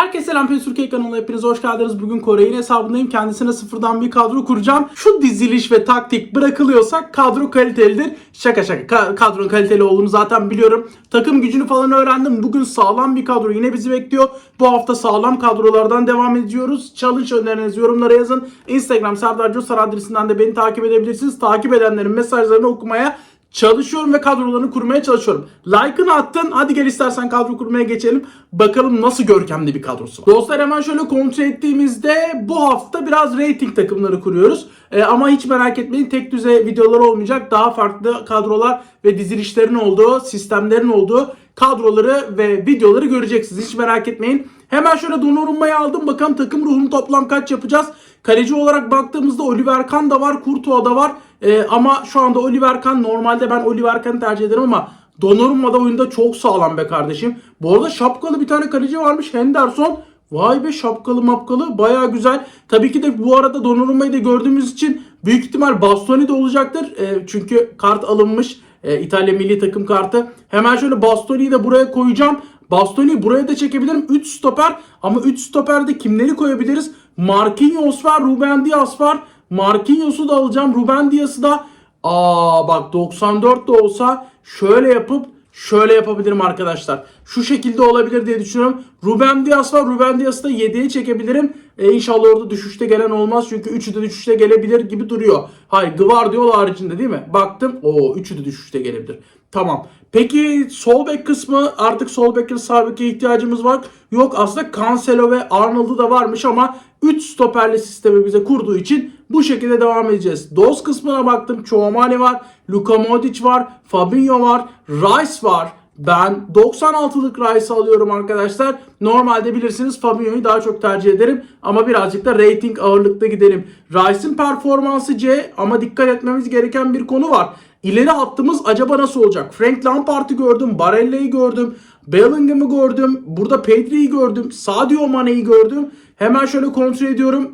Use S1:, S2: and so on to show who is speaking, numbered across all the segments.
S1: Herkese selam Türkiye kanalına hepiniz hoş geldiniz. Bugün Kore'nin hesabındayım. Kendisine sıfırdan bir kadro kuracağım. Şu diziliş ve taktik bırakılıyorsa kadro kalitelidir. Şaka şaka. Ka- kadronun kaliteli olduğunu zaten biliyorum. Takım gücünü falan öğrendim. Bugün sağlam bir kadro yine bizi bekliyor. Bu hafta sağlam kadrolardan devam ediyoruz. Challenge önerinizi yorumlara yazın. Instagram Serdar Coşar adresinden de beni takip edebilirsiniz. Takip edenlerin mesajlarını okumaya çalışıyorum ve kadrolarını kurmaya çalışıyorum. Like'ını attın. Hadi gel istersen kadro kurmaya geçelim. Bakalım nasıl görkemli bir kadrosu var. Dostlar hemen şöyle kontrol ettiğimizde bu hafta biraz rating takımları kuruyoruz. Ee, ama hiç merak etmeyin tek düzey videolar olmayacak. Daha farklı kadrolar ve dizilişlerin olduğu, sistemlerin olduğu kadroları ve videoları göreceksiniz. Hiç merak etmeyin. Hemen şöyle Donnarumma'yı aldım. Bakalım takım ruhunu toplam kaç yapacağız. Kaleci olarak baktığımızda Oliver Kahn da var, Courtois da var. Ee, ama şu anda Oliver Kahn normalde ben Oliver Kahn'ı tercih ederim ama Donnarumma da oyunda çok sağlam be kardeşim. Bu arada şapkalı bir tane kaleci varmış Henderson. Vay be şapkalı mapkalı baya güzel. Tabii ki de bu arada Donnarumma'yı da gördüğümüz için büyük ihtimal Bastoni de olacaktır. Ee, çünkü kart alınmış. Ee, İtalya milli takım kartı. Hemen şöyle Bastoni'yi de buraya koyacağım. Bastoni'yi buraya da çekebilirim. 3 stoper ama 3 stoperde kimleri koyabiliriz? Marquinhos var, Ruben Dias var. Marquinhos'u da alacağım. Ruben Dias'ı da aa bak 94 de olsa şöyle yapıp şöyle yapabilirim arkadaşlar. Şu şekilde olabilir diye düşünüyorum. Ruben Dias var. Ruben Dias'ı da 7'ye çekebilirim. E, inşallah orada düşüşte gelen olmaz. Çünkü 3'ü de düşüşte gelebilir gibi duruyor. Hayır Gvardiol haricinde değil mi? Baktım. o 3'ü de düşüşte gelebilir. Tamam. Peki sol bek kısmı artık sol bekle sağ beke ihtiyacımız var. Yok aslında Cancelo ve Arnold'u da varmış ama 3 stoperli sistemi bize kurduğu için bu şekilde devam edeceğiz. Doz kısmına baktım. Chouamani var, Luka Modric var, Fabinho var, Rice var. Ben 96'lık Rice'ı alıyorum arkadaşlar. Normalde bilirsiniz Fabinho'yu daha çok tercih ederim. Ama birazcık da rating ağırlıkta gidelim. Rice'ın performansı C ama dikkat etmemiz gereken bir konu var. İleri hattımız acaba nasıl olacak? Frank Lampard'ı gördüm, Barella'yı gördüm, Bellingham'ı gördüm, burada Pedri'yi gördüm, Sadio Mane'yi gördüm. Hemen şöyle kontrol ediyorum.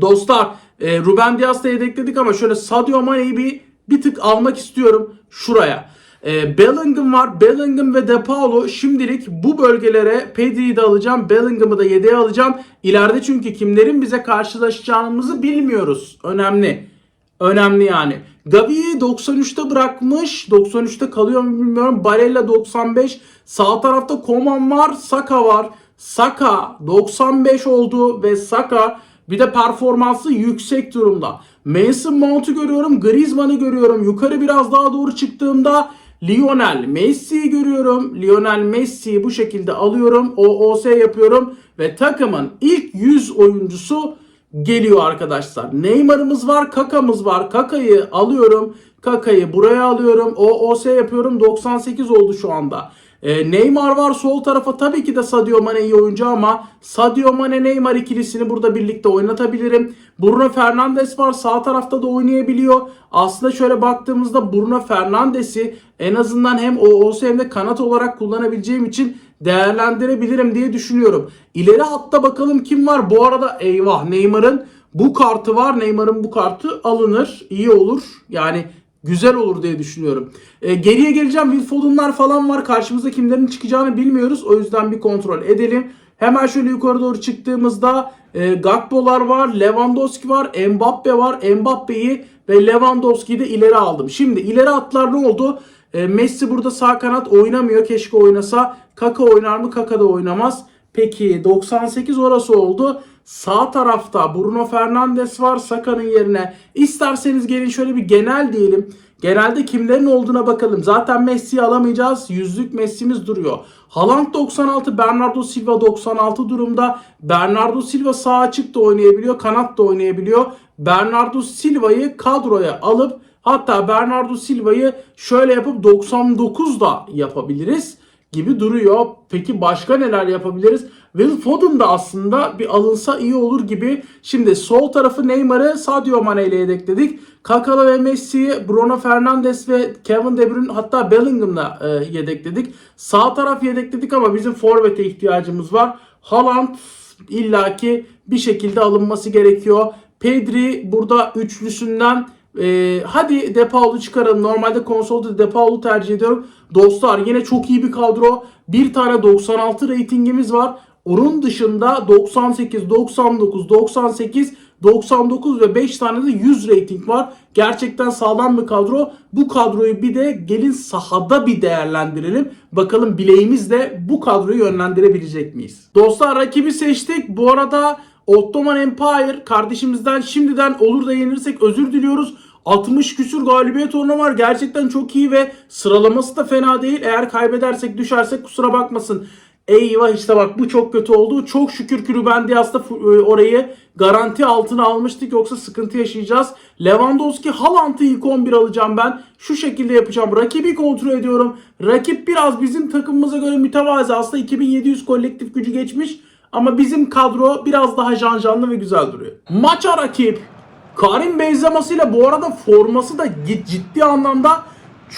S1: Dostlar e, Ruben Dias'ta yedekledik ama şöyle Sadio Mane'yi bir, bir tık almak istiyorum şuraya. E, Bellingham var. Bellingham ve De Paulo şimdilik bu bölgelere Pedri'yi de alacağım. Bellingham'ı da yedeğe alacağım. İleride çünkü kimlerin bize karşılaşacağımızı bilmiyoruz. Önemli. Önemli yani. Gavi'yi 93'te bırakmış. 93'te kalıyor mu bilmiyorum. Barella 95. Sağ tarafta Koman var. Saka var. Saka 95 oldu ve Saka bir de performansı yüksek durumda. Mason Mount'u görüyorum. Griezmann'ı görüyorum. Yukarı biraz daha doğru çıktığımda Lionel Messi'yi görüyorum. Lionel Messi'yi bu şekilde alıyorum. OOS yapıyorum. Ve takımın ilk 100 oyuncusu geliyor arkadaşlar. Neymar'ımız var, Kaka'mız var. Kaka'yı alıyorum. Kaka'yı buraya alıyorum. OOS yapıyorum. 98 oldu şu anda. Ee, Neymar var sol tarafa tabii ki de Sadio Mane iyi oyuncu ama Sadio Mane Neymar ikilisini burada birlikte oynatabilirim. Bruno Fernandes var sağ tarafta da oynayabiliyor. Aslında şöyle baktığımızda Bruno Fernandes'i en azından hem OOS hem de kanat olarak kullanabileceğim için değerlendirebilirim diye düşünüyorum. İleri hatta bakalım kim var. Bu arada eyvah Neymar'ın bu kartı var. Neymar'ın bu kartı alınır. iyi olur. Yani güzel olur diye düşünüyorum. E, geriye geleceğim. Will Foden'lar falan var. Karşımıza kimlerin çıkacağını bilmiyoruz. O yüzden bir kontrol edelim. Hemen şöyle yukarı doğru çıktığımızda e, Gakpo'lar var, Lewandowski var, Mbappe var. Mbappe'yi ve Lewandowski'yi de ileri aldım. Şimdi ileri atlar ne oldu? E, Messi burada sağ kanat oynamıyor. Keşke oynasa. Kaka oynar mı? Kaka da oynamaz. Peki 98 orası oldu. Sağ tarafta Bruno Fernandes var Saka'nın yerine. İsterseniz gelin şöyle bir genel diyelim. Genelde kimlerin olduğuna bakalım. Zaten Messi'yi alamayacağız. Yüzlük Messi'miz duruyor. Haaland 96, Bernardo Silva 96 durumda. Bernardo Silva sağ açık da oynayabiliyor, kanat da oynayabiliyor. Bernardo Silva'yı kadroya alıp hatta Bernardo Silva'yı şöyle yapıp 99 da yapabiliriz gibi duruyor. Peki başka neler yapabiliriz? Will Foden da aslında bir alınsa iyi olur gibi. Şimdi sol tarafı Neymar'ı Sadio Mane ile yedekledik. Kakala ve Messi'yi Bruno Fernandes ve Kevin De Bruyne hatta Bellingham'la e, yedekledik. Sağ taraf yedekledik ama bizim forvete ihtiyacımız var. Haaland illaki bir şekilde alınması gerekiyor. Pedri burada üçlüsünden ee, hadi De Paul'u çıkaralım. Normalde konsolda De Paul'u tercih ediyorum. Dostlar yine çok iyi bir kadro. Bir tane 96 ratingimiz var. Onun dışında 98, 99, 98, 99 ve 5 tane de 100 rating var. Gerçekten sağlam bir kadro. Bu kadroyu bir de gelin sahada bir değerlendirelim. Bakalım bileğimizle bu kadroyu yönlendirebilecek miyiz? Dostlar rakibi seçtik. Bu arada Ottoman Empire kardeşimizden şimdiden olur da yenilirsek özür diliyoruz. 60 küsür galibiyet oranı var. Gerçekten çok iyi ve sıralaması da fena değil. Eğer kaybedersek düşersek kusura bakmasın. Eyvah işte bak bu çok kötü oldu. Çok şükür ki Ruben Dias da e, orayı garanti altına almıştık. Yoksa sıkıntı yaşayacağız. Lewandowski Haaland'ı ilk 11 alacağım ben. Şu şekilde yapacağım. Rakibi kontrol ediyorum. Rakip biraz bizim takımımıza göre mütevazi. Aslında 2700 kolektif gücü geçmiş. Ama bizim kadro biraz daha janjanlı ve güzel duruyor. Maça rakip. Karim Benzema'sıyla bu arada forması da ciddi anlamda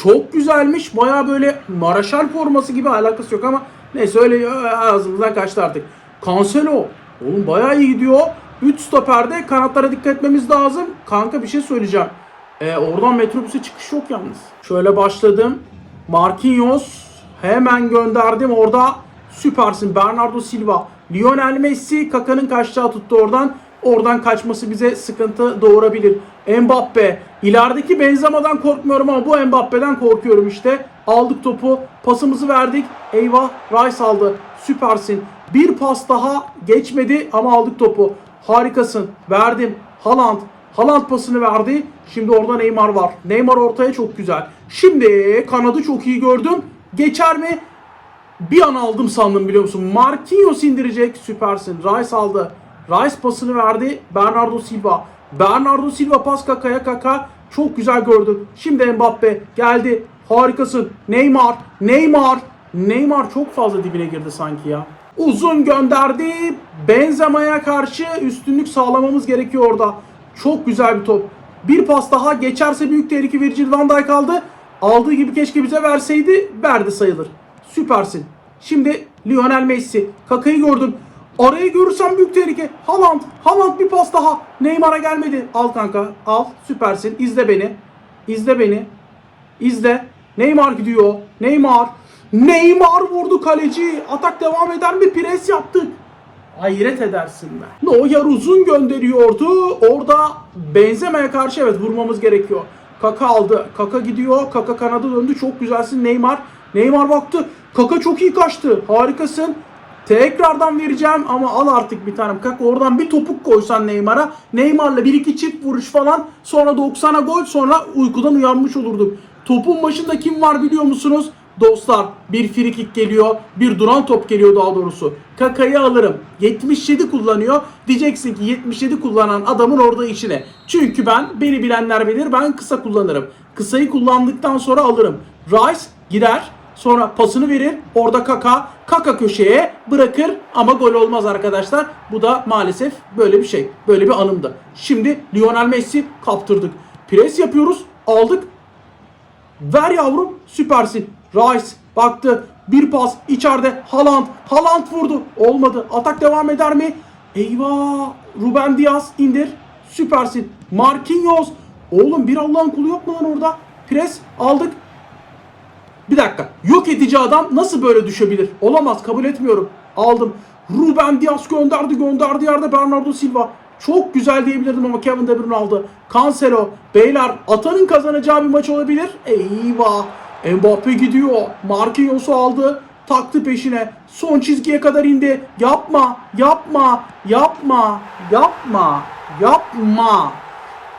S1: çok güzelmiş. Baya böyle Maraşal forması gibi alakası yok ama neyse öyle ağzımızdan kaçtı artık. Cancelo. Oğlum baya iyi gidiyor. 3 stoperde kanatlara dikkat etmemiz lazım. Kanka bir şey söyleyeceğim. Ee, oradan metrobüse çıkış yok yalnız. Şöyle başladım. Marquinhos hemen gönderdim orada. Süpersin Bernardo Silva. Lionel Messi Kaka'nın kaçacağı tuttu oradan. Oradan kaçması bize sıkıntı doğurabilir. Mbappe. İlerideki Benzema'dan korkmuyorum ama bu Mbappe'den korkuyorum işte. Aldık topu. Pasımızı verdik. Eyvah. Rice aldı. Süpersin. Bir pas daha geçmedi ama aldık topu. Harikasın. Verdim. Haaland. Haaland pasını verdi. Şimdi orada Neymar var. Neymar ortaya çok güzel. Şimdi kanadı çok iyi gördüm. Geçer mi? Bir an aldım sandım biliyor musun? Marquinhos indirecek. Süpersin. Rice aldı. Rice pasını verdi. Bernardo Silva. Bernardo Silva pas kakaya kaka. Çok güzel gördüm. Şimdi Mbappe geldi. Harikasın. Neymar. Neymar. Neymar çok fazla dibine girdi sanki ya. Uzun gönderdi. Benzema'ya karşı üstünlük sağlamamız gerekiyor orada. Çok güzel bir top. Bir pas daha geçerse büyük tehlike Virgil van Dijk aldı. Aldığı gibi keşke bize verseydi. Verdi sayılır. Süpersin. Şimdi Lionel Messi. Kaka'yı gördüm. Arayı görürsem büyük tehlike. Haaland. Haaland bir pas daha. Neymar'a gelmedi. Al kanka. Al. Süpersin. İzle beni. İzle beni. İzle. Neymar gidiyor. Neymar. Neymar vurdu kaleci. Atak devam eder mi? Pres yaptık. Hayret edersin be. Neuer uzun gönderiyordu. Orada benzemeye karşı evet vurmamız gerekiyor. Kaka aldı. Kaka gidiyor. Kaka kanadı döndü. Çok güzelsin Neymar. Neymar baktı. Kaka çok iyi kaçtı. Harikasın. Tekrardan vereceğim ama al artık bir tanem. Kaka oradan bir topuk koysan Neymar'a. Neymar'la bir iki çift vuruş falan. Sonra 90'a gol sonra uykudan uyanmış olurduk. Topun başında kim var biliyor musunuz? Dostlar bir free kick geliyor. Bir duran top geliyor daha doğrusu. Kaka'yı alırım. 77 kullanıyor. Diyeceksin ki 77 kullanan adamın orada işine. Çünkü ben beni bilenler bilir ben kısa kullanırım. Kısayı kullandıktan sonra alırım. Rice gider. Sonra pasını verir. Orada Kaka. Kaka köşeye bırakır ama gol olmaz arkadaşlar. Bu da maalesef böyle bir şey. Böyle bir anımdı. Şimdi Lionel Messi kaptırdık. Pres yapıyoruz. Aldık. Ver yavrum. Süpersin. Rice baktı. Bir pas içeride. Haaland. Haaland vurdu. Olmadı. Atak devam eder mi? Eyvah. Ruben Diaz indir. Süpersin. Marquinhos. Oğlum bir Allah'ın kulu yok mu lan orada? Pres aldık. Bir dakika. Yok edici adam nasıl böyle düşebilir? Olamaz. Kabul etmiyorum. Aldım. Ruben Diaz gönderdi gönderdi yerde Bernardo Silva. Çok güzel diyebilirdim ama Kevin De Bruyne aldı. Cancelo. Beyler atanın kazanacağı bir maç olabilir. Eyvah. Mbappe gidiyor. Marquinhos'u aldı. Taktı peşine. Son çizgiye kadar indi. Yapma. Yapma. Yapma. Yapma. Yapma.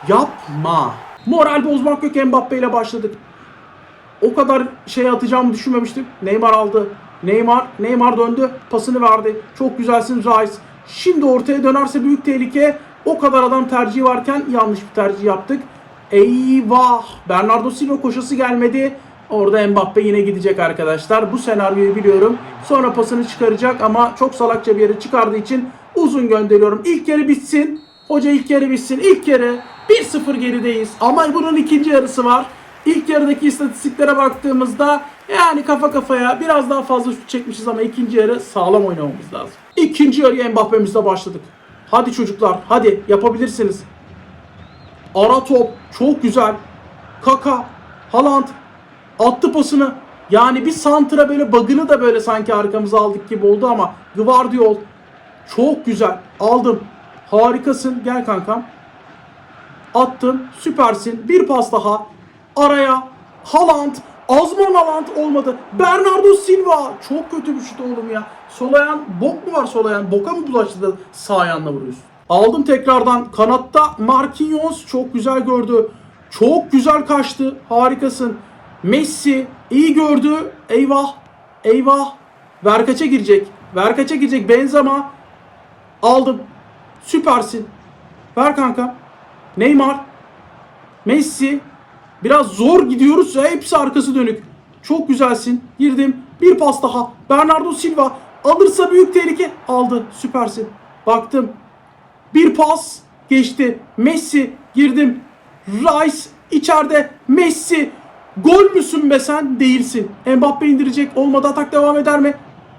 S1: Yapma. Moral bozmak yok Mbappe ile başladık. O kadar şey atacağımı düşünmemiştim. Neymar aldı. Neymar, Neymar döndü. Pasını verdi. Çok güzelsin Rice. Şimdi ortaya dönerse büyük tehlike. O kadar adam tercihi varken yanlış bir tercih yaptık. Eyvah! Bernardo Silva koşası gelmedi. Orada Mbappe yine gidecek arkadaşlar. Bu senaryoyu biliyorum. Sonra pasını çıkaracak ama çok salakça bir yere çıkardığı için uzun gönderiyorum. İlk yarı bitsin. Hoca ilk yarı bitsin. İlk yarı 1-0 gerideyiz. Ama bunun ikinci yarısı var. İlk yarıdaki istatistiklere baktığımızda yani kafa kafaya biraz daha fazla şut çekmişiz ama ikinci yarı sağlam oynamamız lazım. İkinci yarıya Mbappe'mizle başladık. Hadi çocuklar hadi yapabilirsiniz. Ara top çok güzel. Kaka, Haaland attı pasını. Yani bir santra böyle bug'ını da böyle sanki arkamıza aldık gibi oldu ama Gvardiol çok güzel. Aldım. Harikasın. Gel kankam. Attım. Süpersin. Bir pas daha. Araya. Haaland. Azman Haaland olmadı. Bernardo Silva. Çok kötü bir şut oğlum ya. Sol ayağın bok mu var sol ayağın? Boka mı bulaştı da sağ ayağınla vuruyorsun? Aldım tekrardan. Kanatta Marquinhos çok güzel gördü. Çok güzel kaçtı. Harikasın. Messi iyi gördü. Eyvah. Eyvah. Verkaç'a girecek. Verkaç'a girecek. Benzema. Aldım. Süpersin. Ver kanka. Neymar. Messi. Biraz zor gidiyoruz ya. Hepsi arkası dönük. Çok güzelsin. Girdim. Bir pas daha. Bernardo Silva. Alırsa büyük tehlike. Aldı. Süpersin. Baktım. Bir pas. Geçti. Messi. Girdim. Rice. içeride. Messi. Gol müsün be sen? Değilsin. Mbappe indirecek. Olmadı atak devam eder mi?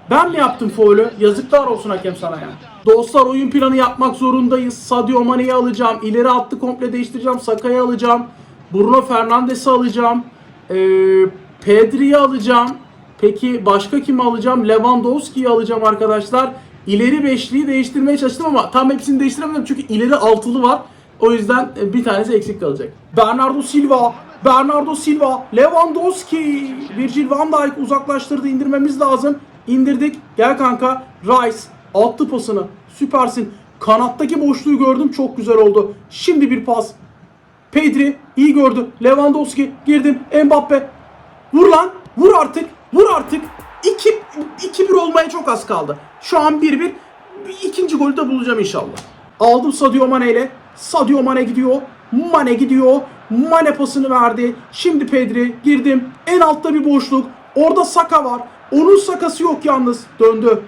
S1: Ben mi yaptım faulü? Yazıklar olsun hakem sana ya. Dostlar oyun planı yapmak zorundayız. Sadio Mane'yi alacağım. İleri attı komple değiştireceğim. Saka'yı alacağım. Bruno Fernandes'i alacağım. Ee, Pedri'yi alacağım. Peki başka kimi alacağım? Lewandowski'yi alacağım arkadaşlar. İleri beşliyi değiştirmeye çalıştım ama tam hepsini değiştiremedim çünkü ileri altılı var. O yüzden e, bir tanesi eksik kalacak. Bernardo Silva, Bernardo Silva, Lewandowski, Virgil van Dijk uzaklaştırdı indirmemiz lazım. İndirdik. Gel kanka. Rice attı pasını. Süpersin. Kanattaki boşluğu gördüm. Çok güzel oldu. Şimdi bir pas. Pedri iyi gördü. Lewandowski girdim. Mbappe. Vur lan. Vur artık. Vur artık. 2 2-1 olmaya çok az kaldı. Şu an 1-1. Bir ikinci golü de bulacağım inşallah. Aldım Sadio Mane ile. Sadio Mane gidiyor. Mane gidiyor. Mane pasını verdi. Şimdi Pedri girdim. En altta bir boşluk. Orada Saka var. Onun sakası yok yalnız. Döndü.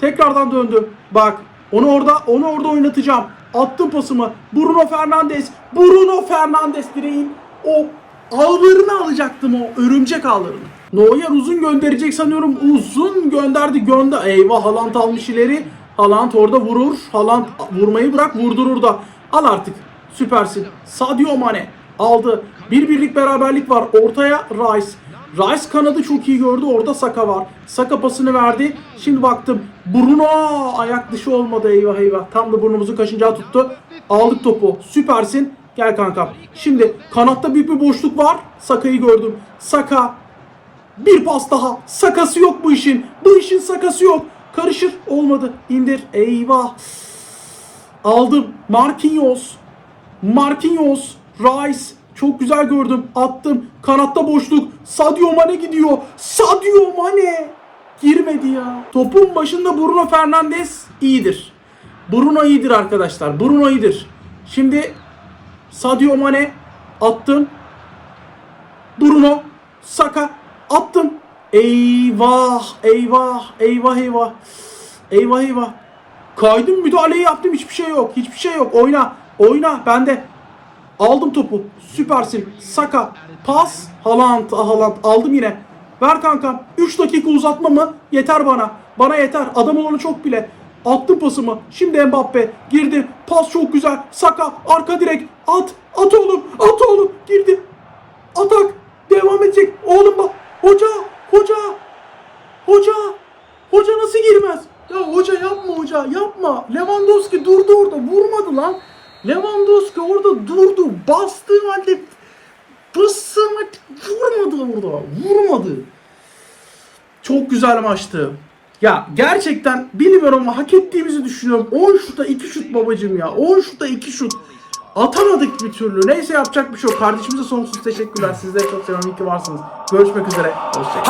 S1: Tekrardan döndü. Bak onu orada onu orada oynatacağım. Attım pasımı. Bruno Fernandes. Bruno Fernandes direğin o ağlarını alacaktım o örümcek ağlarını. Neuer uzun gönderecek sanıyorum. Uzun gönderdi gönder. Eyvah Haaland almış ileri. Haaland orada vurur. Haaland vurmayı bırak vurdurur da. Al artık. Süpersin. Sadio Mane aldı. Bir birlik beraberlik var. Ortaya Rice. Rice kanadı çok iyi gördü. Orada Saka var. Saka pasını verdi. Şimdi baktım. Bruno ayak dışı olmadı. Eyvah eyvah. Tam da burnumuzu kaşıncağı tuttu. Aldık topu. Süpersin. Gel kankam. Şimdi kanatta büyük bir boşluk var. Saka'yı gördüm. Saka. Bir pas daha. Sakası yok bu işin. Bu işin sakası yok. Karışır. Olmadı. İndir. Eyvah. Aldım. Marquinhos. Marquinhos. Rice. Çok güzel gördüm. Attım. Kanatta boşluk. Sadio Mane gidiyor. Sadio Mane. Girmedi ya. Topun başında Bruno Fernandes iyidir. Bruno iyidir arkadaşlar. Bruno iyidir. Şimdi Sadio Mane attım. Bruno Saka attım. Eyvah, eyvah, eyvah, eyvah. Eyvah, eyvah. Kaydım müdahaleyi yaptım hiçbir şey yok. Hiçbir şey yok. Oyna. Oyna. Bende. Aldım topu. Süpersin. Saka. Pas. Haaland. Ah Haaland. Aldım yine. Ver kankam. 3 dakika uzatma mı? Yeter bana. Bana yeter. Adam olanı çok bile. Attım pasımı. Şimdi Mbappe. Girdi. Pas çok güzel. Saka. Arka direk. At. At oğlum. At oğlum. Girdi. Atak. Devam edecek. Oğlum bak. Hoca. Hoca. Hoca. Hoca nasıl girmez? Ya hoca yapma hoca yapma. Lewandowski durdu orada vurmadı lan. Lewandowski orada durdu. Bastığı halde basamadı. Vurmadı orada. Vurmadı. Çok güzel maçtı. Ya gerçekten bilmiyorum ama hak ettiğimizi düşünüyorum. 10 şuta 2 şut babacım ya. 10 şuta 2 şut. Atamadık bir türlü. Neyse yapacak bir şey yok. Kardeşimize sonsuz teşekkürler. Sizleri çok seviyorum. İyi ki varsınız. Görüşmek üzere. Hoşçakalın.